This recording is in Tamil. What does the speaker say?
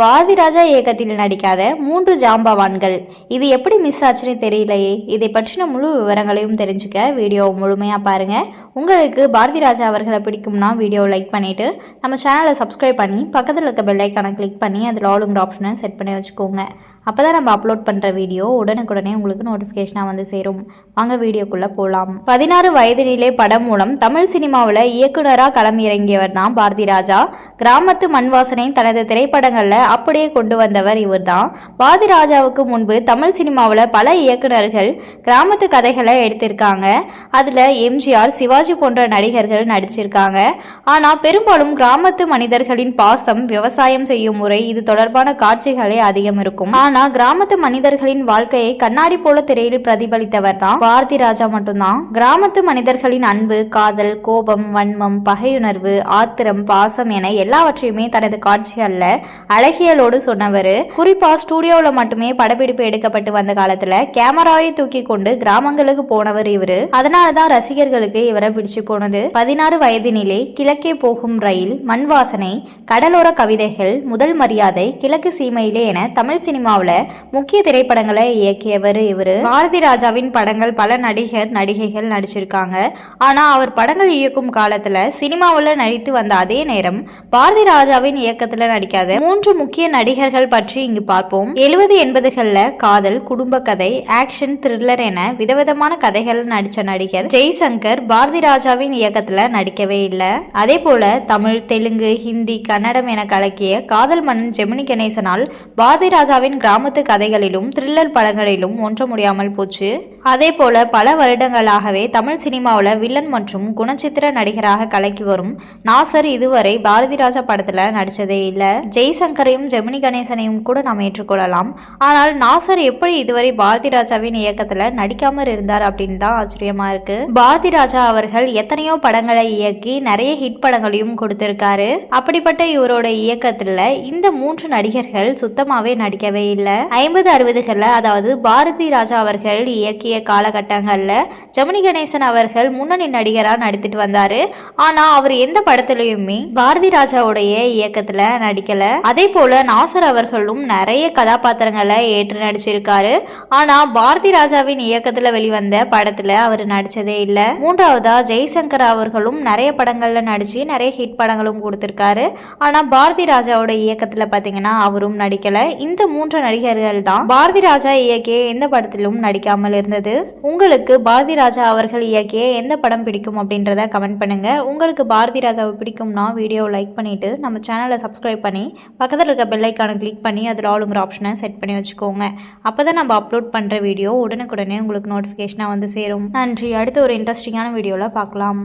பாரதிராஜா இயக்கத்தில் நடிக்காத மூன்று ஜாம்பவான்கள். இது எப்படி மிஸ் ஆச்சுன்னு தெரியலையே. இதை பற்றின முழு விவரங்களையும் தெரிஞ்சுக்க வீடியோ முழுமையாக பாருங்கள் உங்களுக்கு பாரதி ராஜா அவர்களை பிடிக்கும்னா வீடியோ லைக் பண்ணிவிட்டு நம்ம சேனலை சப்ஸ்கிரைப் பண்ணி பக்கத்தில் இருக்க பெல்லைக்கான கிளிக் பண்ணி அதில் ஆளுங்கிற ஆப்ஷனை செட் பண்ணி வச்சுக்கோங்க. அப்போ தான் நம்ம அப்லோட் பண்ணுற வீடியோ உடனுக்குடனே உங்களுக்கு நோட்டிஃபிகேஷனாக வந்து சேரும். வாங்க வீடியோக்குள்ளே போகலாம் பதினாறு வயதினிலே படம் மூலம் தமிழ் சினிமாவில் இயக்குனராக களம் இறங்கியவர் தான் பாரதி ராஜா. கிராமத்து மண் வாசனை தனது திரைப்படங்களில் அப்படியே கொண்டு வந்தவர் இவர் தான் பாரதி ராஜாவுக்கு முன்பு தமிழ் சினிமாவில் பல இயக்குனர்கள் கிராமத்து கதைகளை எடுத்திருக்காங்க. அதில் எம்ஜிஆர் சிவாஜி போன்ற நடிகர்கள் நடிச்சிருக்காங்க. ஆனால் பெரும்பாலும் கிராமத்து மனிதர்களின் பாசம் விவசாயம் செய்யும் முறை இது தொடர்பான காட்சிகளே அதிகம் இருக்கும். ஆனா கிராமத்து மனிதர்களின் வாழ்க்கையை கண்ணாடி போல திரையில் பிரதிபலித்தவர் தான் பாரதி ராஜா மட்டும்தான். கிராமத்து மனிதர்களின் அன்பு காதல் கோபம் வன்மம் பகையுணர்வு ஆத்திரம் பாசம் என எல்லாவற்றையுமே தனது காட்சிகள்ல அழகியலோடு சொன்னவர். குறிப்பா ஸ்டூடியோவில் மட்டுமே படப்பிடிப்பு எடுக்கப்பட்டு வந்த காலத்துல கேமராவை தூக்கி கொண்டு கிராமங்களுக்கு போனவர் இவரு. அதனாலதான் ரசிகர்களுக்கு இவரை பிடிச்சு போனது. பதினாறு வயதினிலே கிழக்கே போகும் ரயில் மண் வாசனை கடலோர கவிதைகள் முதல் மரியாதை கிழக்கு சீமையிலே என தமிழ் சினிமாவில் முக்கிய திரைப்படங்களை இயக்கியவர் இவர். பாரதி ராஜாவின் படங்கள் பல நடிகர் நடிகைகள் நடிச்சிருக்காங்க. ஆனால் அவர் படங்கள் இயக்கும் காலத்தில் சினிமாவில் நடித்து வந்த அதே நேரம் பாரதி ராஜாவின் இயக்கத்தில் நடிக்காத மூன்று முக்கிய நடிகர்கள் பற்றி இங்கு பார்ப்போம். எழுபது எண்பதுகளில் காதல் குடும்ப கதை ஆக்ஷன் த்ரில்லர் என விதவிதமான கதைகள் நடித்த நடிகர் ஜெய்சங்கர் பாரதி ராஜாவின் இயக்கத்தில் நடிக்கவே இல்லை. அதே போல தமிழ் தெலுங்கு ஹிந்தி கன்னடம் என கலக்கிய காதல் மன்னன் ஜெமினி கணேசனால் பாரதி ராஜாவின் கிராமத்து கதைகளிலும் த்ரில்லர் படங்களிலும் ஒன்ற முடியாமல் போச்சு. அதே போல பல வருடங்களாகவே தமிழ் சினிமாவில் வில்லன் மற்றும் குணச்சித்திர நடிகராக கலக்கி வரும் நாசர் இதுவரை பாரதி ராஜா படத்தில் நடித்ததே இல்லை. ஜெய்சங்கரையும் ஜெமினி கணேசனையும் கூட நாம் ஏற்றுக்கொள்ளலாம். ஆனால் நாசர் எப்படி இதுவரை பாரதி ராஜாவின் இயக்கத்தில் நடிக்காமல் இருந்தார் அப்படின்னு தான் ஆச்சரியமா இருக்கு. பாரதி ராஜா அவர்கள் எத்தனையோ படங்களை இயக்கி நிறைய ஹிட் படங்களையும் கொடுத்திருக்காரு. அப்படிப்பட்ட இவரோட இயக்கத்துல இந்த மூன்று நடிகர்கள் சுத்தமாவே நடிக்கவே இல்லை. ஐம்பது அறுபதுகளில் அதாவது பாரதி ராஜா அவர்கள் இயக்கிய காலகட்டங்களில் ஜெமினி கணேசன் அவர்கள் முன்னணி நடிகராக நடித்துட்டு வந்தாரு. ஆனால் அவர் எந்த படத்துலையுமே பாரதி ராஜாவுடைய இயக்கத்தில் நடிக்கலை. அதே போல நாசர் அவர்களும் நிறைய கதாபாத்திரங்களை ஏற்று நடிச்சிருக்காரு. ஆனால் பாரதி ராஜாவின் இயக்கத்தில் வெளிவந்த படத்தில் அவர் நடித்ததே இல்லை. மூன்றாவதா ஜெய்சங்கர் அவர்களும் நிறைய படங்களில் நடித்து நிறைய ஹிட் படங்களும் கொடுத்துருக்காரு. ஆனால் பாரதி ராஜாவோட இயக்கத்தில் பார்த்தீங்கன்னா அவரும் நடிக்கலை. இந்த மூன்று நடிகர்கள் தான் பாரதி ராஜா இயக்கிய எந்த படத்திலும் நடிக்காமல் இருந்தது. உங்களுக்கு பாரதி ராஜா அவர்கள் இயக்கிய எந்த படம் பிடிக்கும் அப்படின்றத கமெண்ட் பண்ணுங்க. உங்களுக்கு பாரதி ராஜாவை பிடிக்கும்னா வீடியோ லைக் பண்ணிட்டு நம்ம சேனலை சப்ஸ்கிரைப் பண்ணி பக்கத்தில் இருக்க பெல்லைக்கானை கிளிக் பண்ணி அதில் ஆளுங்கிற ஆப்ஷனை செட் பண்ணி வச்சுக்கோங்க. அப்போ தான் நம்ம அப்லோட் பண்ணுற வீடியோ உடனுக்குடனே உங்களுக்கு நோட்டிஃபிகேஷனாக வந்து சேரும். நன்றி. அடுத்த ஒரு இன்ட்ரெஸ்டிங்கான வீடியோவில் பார்க்கலாம்.